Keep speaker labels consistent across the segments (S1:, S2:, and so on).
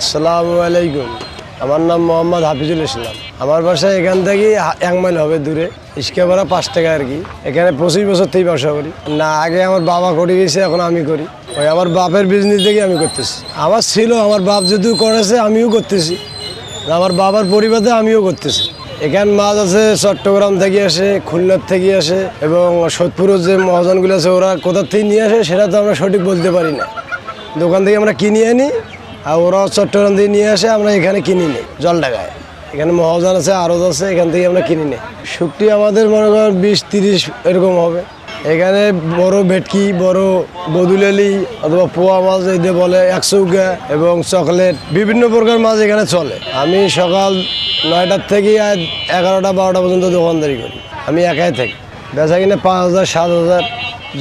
S1: আসসালামু আলাইকুম। আমার নাম মোহাম্মদ হাফিজুল ইসলাম। আমার বাসা এখান থেকে এক মাইল হবে দূরে। ইস্কাপাড়া পাঁচ টাকা আর কি। এখানে পঁচিশ বছর থেকে ব্যবসা করি। না, আগে আমার বাবা করে গেছে, এখন আমি করি। ওই আমার বাপের বিজনেস থেকে আমি করতেছি। আমার ছিল, আমার বাপ যেহেতু করেছে, আমিও করতেছি। আমার বাবার পরিবারে আমিও করতেছি। এখান মাছ আছে, চট্টগ্রাম থেকে আসে খুলনার থেকে আসে, এবং সোদপুরের যে মহাজনগুলো আছে, ওরা কোথা থেকে নিয়ে আসে, সেটা তো আমরা সঠিক বলতে পারি না। দোকান থেকে আমরা কিনে আনি আর ওরা চট্টগ্রাম দিয়ে নিয়ে আসে, আমরা এখানে কিনি নিই জলডাগায় এখানে মহাজন আছে, আরজ আছে, এখান থেকে আমরা কিনি নিই শুকটি আমাদের মনে করেন বিশ তিরিশ এরকম হবে। এখানে বড় ভেটকি, বড় বদুলেলি অথবা পোয়া মাছ এই যে বলে একশৌকা এবং চকলেট, বিভিন্ন প্রকার মাছ এখানে চলে। আমি সকাল নয়টার থেকে এগারোটা, বারোটা পর্যন্ত দোকানদারি করি। আমি একাই থাকি। বেচা কিনে পাঁচ হাজার, সাত হাজার।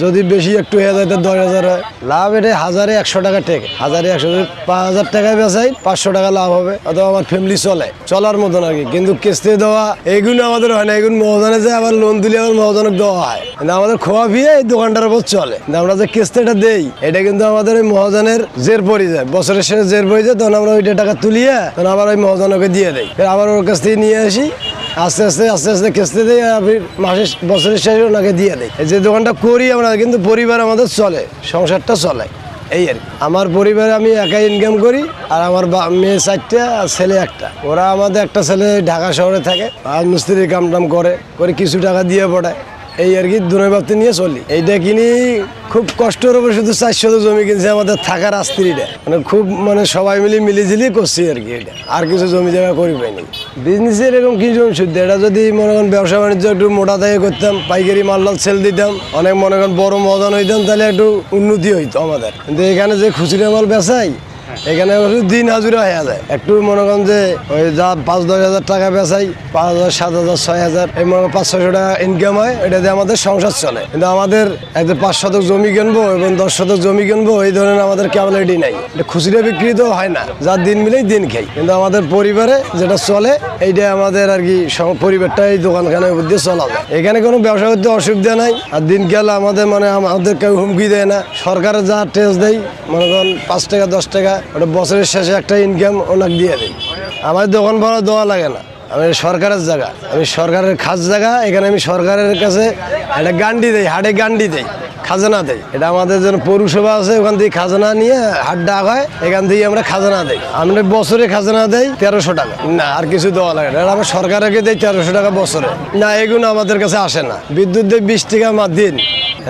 S1: যদি বেশি একটু হয়ে যায় তো দশ হাজার হয়। লাভ এটা হাজারে একশো টাকা টেকে। হাজারে একশো, যদি পাঁচ হাজার টাকায় বেচাই, পাঁচশো টাকা লাভ হবে। অথবা আমার ফ্যামিলি চলে। চলার মতন আর কি। কিন্তু কিস্তি দেওয়া, এইগুলো আমাদের হয় না। এগুলো মহাজনে যে আবার লোন দিলে আবার মহাজনক দেওয়া হয়। কিন্তু আমাদের খোয়া ফিয়ে এই দোকানটার উপর চলে। আমরা যে কিস্তিটা দেই, এটা কিন্তু আমাদের ওই মহাজনের জের পড়ে যায়। বছরের শেষে জের পড়ে যায়, তখন আমরা ওইটা টাকা তুলিয়ে, তখন আবার ওই মহাজনকে দিয়ে দেয় আবার ওর কাছ থেকে নিয়ে আসি। আস্তে আস্তে আস্তে আস্তে কিস্তি দেয় আর মাসে বছরের শেষে ওনাকে দিয়ে এই যে দোকানটা করি আমরা, কিন্তু পরিবার আমাদের চলে, সংসারটা চলে, এই আর আমার পরিবারে আমি একাই ইনকাম করি, আর আমার মেয়ে চারটা, আর ছেলে একটা। ওরা আমাদের একটা ছেলে ঢাকা শহরে থাকে, আর মিস্ত্রি কাম টাম করে করে কিছু টাকা দিয়ে পড়ায়। এই আর কি দুনের বাড়তে নিয়ে চলি। এইটা কিনি খুব কষ্টের উপর শুধু চারশো জমি কিনছে, আমাদের থাকার আস্ত্রীটা মানে খুব মানে সবাই মিলে মিলিঝিলি করছি আর কি এটা। আর কিছু জমি জায়গা করি পাইনি। বিজনেসের এরকম কি জমি শুদ্ধ? এটা যদি মনে করেন ব্যবসা বাণিজ্য একটু মোটা দায়ে করতাম, পাইকারি মাল লাল সেল দিতাম, অনেক মনে করেন বড় মদন হইতাম, তাহলে একটু উন্নতি হইতো আমাদের। কিন্তু এখানে যে খুচরা মাল বেচাই এখানে দিন হাজুরা হয়ে যায়। একটু মনে করেন যে ওই যা পাঁচ, দশ হাজার টাকা বেচাই, পাঁচ হাজার, সাত হাজার, ছয় হাজার, এই মনে পাঁচ, ছয়শো টাকা ইনকাম হয়, এটা দিয়ে আমাদের সংসার চলে। কিন্তু আমাদের একদম পাঁচ শতক জমি কিনবো এবং দশ শতক জমি কিনবো, এই ধরনের আমাদের ক্যাপাবিলিটি নাই। এটা খুচরা বিক্রি তো হয় না যার দিন মিলেই দিন খাই। কিন্তু আমাদের পরিবারে যেটা চলে, এইটা আমাদের আর কি পরিবারটা এই দোকানখানের মধ্যে চলা যায়। এখানে কোনো ব্যবসা করতে অসুবিধা নাই, আর দিন গেলে আমাদের মানে আমাদের কেউ হুমকি দেয় না। সরকারের যা টেস্ট দেয়, মনে করেন পাঁচ টাকা, দশ টাকা ওটা বছরের শেষে একটা ইনকাম ওনাকে দিয়ে দেয় আমার দোকান ভাড়া দেওয়া লাগে না। আমি সরকারের জায়গা। আমি সরকারের খাস জায়গা। এখানে আমি সরকারের কাছে একটা গান্ডি দেই, হাটে গান্ডি দেই, খাজানা দেয় এটা আমাদের যেন পৌরসভা আছে, ওখান থেকে খাজানা নিয়ে হাট ডাক হয়, এখান থেকে আমরা খাজানা দেই। আমরা বছরে খাজানা দেই তেরোশো টাকা। না, আর কিছু দেওয়া লাগে না। আমরা সরকারকে দেই তেরোশো টাকা বছরে। না, এগুলো আমাদের কাছে আসে না। বিদ্যুৎ দেয় বিশ টাকা মা দিন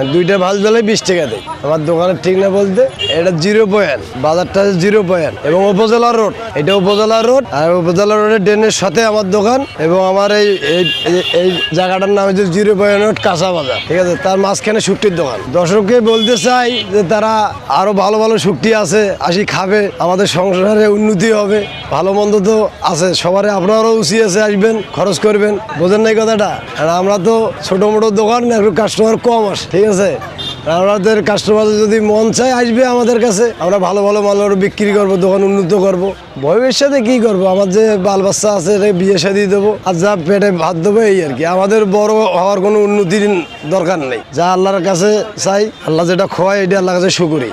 S1: দুইটা ভাজ দিলে বিশ টাকা দেয়। আমার দোকানের ঠিক না বলতে, এটা জিরো পয়েন্ট, বাজারটা জিরো পয়েন্ট। এবং উপজেলা রোড, এটা উপজেলা রোড, আর উপজেলা রোডের ড্রেনের সাথে আমার দোকান এবং আমার এই, এই- এই- এই জায়গাটার নাম হচ্ছে জিরো পয়েন্ট রোড, কাঁচা বাজার। ঠিক আছে, তার মাঝখানে শুক্তির দোকান। দর্শককে বলতে চাই যে তারা আরও ভালো ভালো শুক্তি আছে, আসি খাবে, আমাদের সংসারে উন্নতি হবে, ভালো মন্দ তো আছে, সবার আপনারও উচিত আছে আসবেন, খরচ করবেন। বোঝেন নাই কথাটা? আর আমরা তো ছোট মোটো দোকান, একটু কাস্টমার কম আসে। ঠিক আছে। আমাদের কাস্টমার যদি মন চায় আসবে আমাদের কাছে, আমরা ভালো ভালো মাল বিক্রি করব, দোকান উন্নত করব। ভবিষ্যতে কি করব? আমার যে বাল বাচ্চা আছে এটা বিয়ে শাদি দেবো। আর যা পেটে ভাত দেবো, এই আর কি। আমাদের বড় হওয়ার কোনো উন্নতির দরকার নেই। যা আল্লাহর কাছে চাই, আল্লাহ যেটা খোয়ায়, এটা আল্লাহর কাছে শুকুরি।